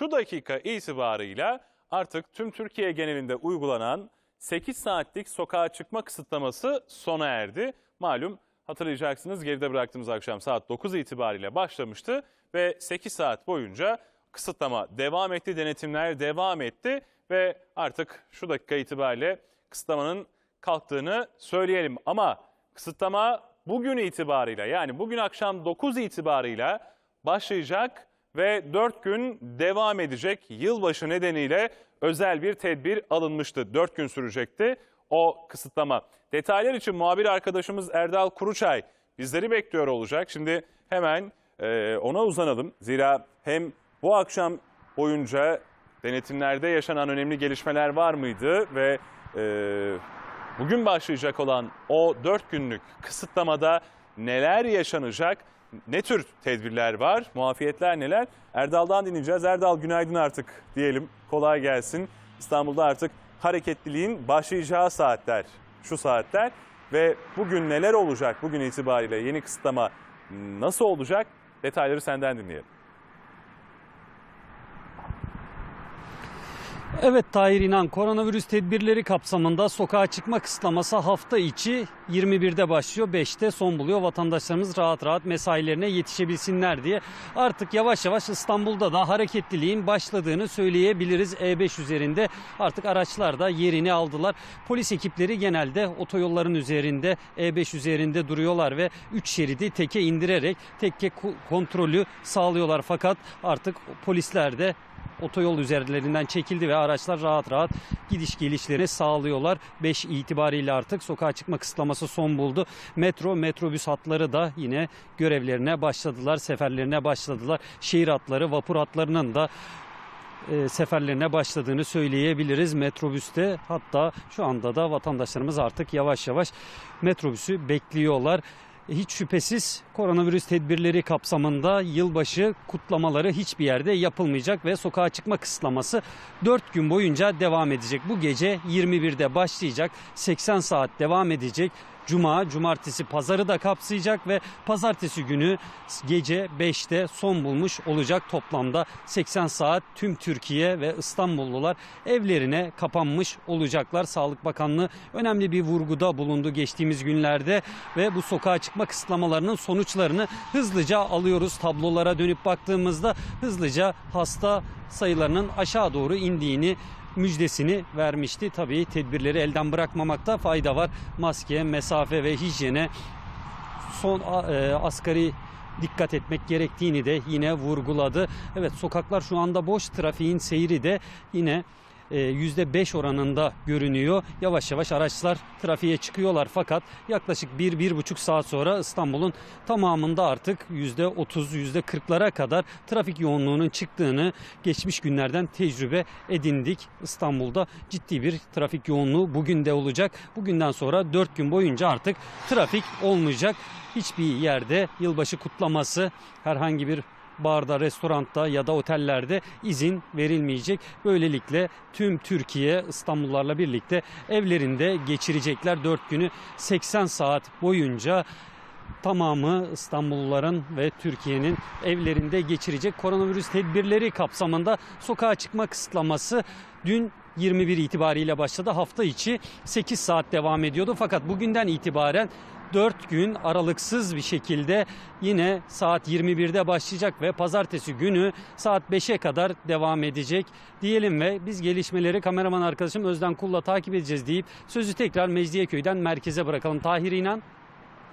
şu dakika itibarıyla artık tüm Türkiye genelinde uygulanan 8 saatlik sokağa çıkma kısıtlaması sona erdi. Malum hatırlayacaksınız geride bıraktığımız akşam saat 9 itibariyle başlamıştı ve 8 saat boyunca kısıtlama devam etti, denetimler devam etti ve artık şu dakika itibariyle kısıtlamanın kalktığını söyleyelim. Ama kısıtlama bugün itibarıyla yani bugün akşam 9 itibarıyla başlayacak ve 4 gün devam edecek. Yılbaşı nedeniyle özel bir tedbir alınmıştı. 4 gün sürecekti o kısıtlama. Detaylar için muhabir arkadaşımız Erdal Kuruçay bizleri bekliyor olacak. Şimdi hemen e, ona uzanalım. Zira hem bu akşam boyunca denetimlerde yaşanan önemli gelişmeler var mıydı ve e, bugün başlayacak olan o 4 günlük kısıtlamada neler yaşanacak? Ne tür tedbirler var? Muafiyetler neler? Erdal'dan dinleyeceğiz. Erdal günaydın artık diyelim. Kolay gelsin. İstanbul'da artık hareketliliğin başlayacağı saatler, şu saatler ve bugün neler olacak? Bugün itibariyle yeni kısıtlama nasıl olacak? Detayları senden dinleyelim. Evet Tahir İnan, koronavirüs tedbirleri kapsamında sokağa çıkma kısıtlaması hafta içi 21'de başlıyor, 5'te son buluyor. Vatandaşlarımız rahat rahat mesailerine yetişebilsinler diye. Artık yavaş yavaş İstanbul'da da hareketliliğin başladığını söyleyebiliriz. E5 üzerinde artık araçlar da yerini aldılar. Polis ekipleri genelde otoyolların üzerinde, E5 üzerinde duruyorlar ve 3 şeridi teke indirerek tekke ko- kontrolü sağlıyorlar. Fakat artık polisler de otoyol üzerlerinden çekildi ve araçlar rahat rahat gidiş gelişlerini sağlıyorlar. 5 itibariyle artık sokağa çıkma kısıtlaması son buldu. Metro, metrobüs hatları da yine görevlerine başladılar, seferlerine başladılar. Şehir hatları, vapur hatlarının da e, seferlerine başladığını söyleyebiliriz metrobüste. Hatta şu anda da vatandaşlarımız artık yavaş yavaş metrobüsü bekliyorlar. Hiç şüphesiz koronavirüs tedbirleri kapsamında yılbaşı kutlamaları hiçbir yerde yapılmayacak ve sokağa çıkma kısıtlaması 4 gün boyunca devam edecek. Bu gece 21'de başlayacak, 80 saat devam edecek. Cuma, cumartesi, pazarı da kapsayacak ve pazartesi günü gece 5'te son bulmuş olacak. Toplamda 80 saat tüm Türkiye ve İstanbullular evlerine kapanmış olacaklar. Sağlık Bakanlığı önemli bir vurguda bulundu geçtiğimiz günlerde ve bu sokağa çıkma kısıtlamalarının sonuçlarını hızlıca alıyoruz. Tablolara dönüp baktığımızda hızlıca hasta sayılarının aşağı doğru indiğini müjdesini vermişti. Tabii tedbirleri elden bırakmamakta fayda var. Maske, mesafe ve hijyene son e, asgari dikkat etmek gerektiğini de yine vurguladı. Evet sokaklar şu anda boş. Trafiğin seyri de yine %5 oranında görünüyor. Yavaş yavaş araçlar trafiğe çıkıyorlar fakat yaklaşık 1-1,5 saat sonra İstanbul'un tamamında artık %30, %40'lara kadar trafik yoğunluğunun çıktığını geçmiş günlerden tecrübe edindik. İstanbul'da ciddi bir trafik yoğunluğu bugün de olacak. Bugünden sonra 4 gün boyunca artık trafik olmayacak. Hiçbir yerde yılbaşı kutlaması herhangi bir barda, restoranda ya da otellerde izin verilmeyecek. Böylelikle tüm Türkiye İstanbullarla birlikte evlerinde geçirecekler 4 günü 80 saat boyunca tamamı İstanbulluların ve Türkiye'nin evlerinde geçirecek koronavirüs tedbirleri kapsamında sokağa çıkma kısıtlaması dün 21 itibariyle başladı. Hafta içi 8 saat devam ediyordu fakat bugünden itibaren 4 gün aralıksız bir şekilde yine saat 21'de başlayacak ve pazartesi günü saat 5'e kadar devam edecek diyelim ve biz gelişmeleri kameraman arkadaşım Özden Kul'la takip edeceğiz deyip sözü tekrar Mecidiyeköy'den merkeze bırakalım. Tahir İnan.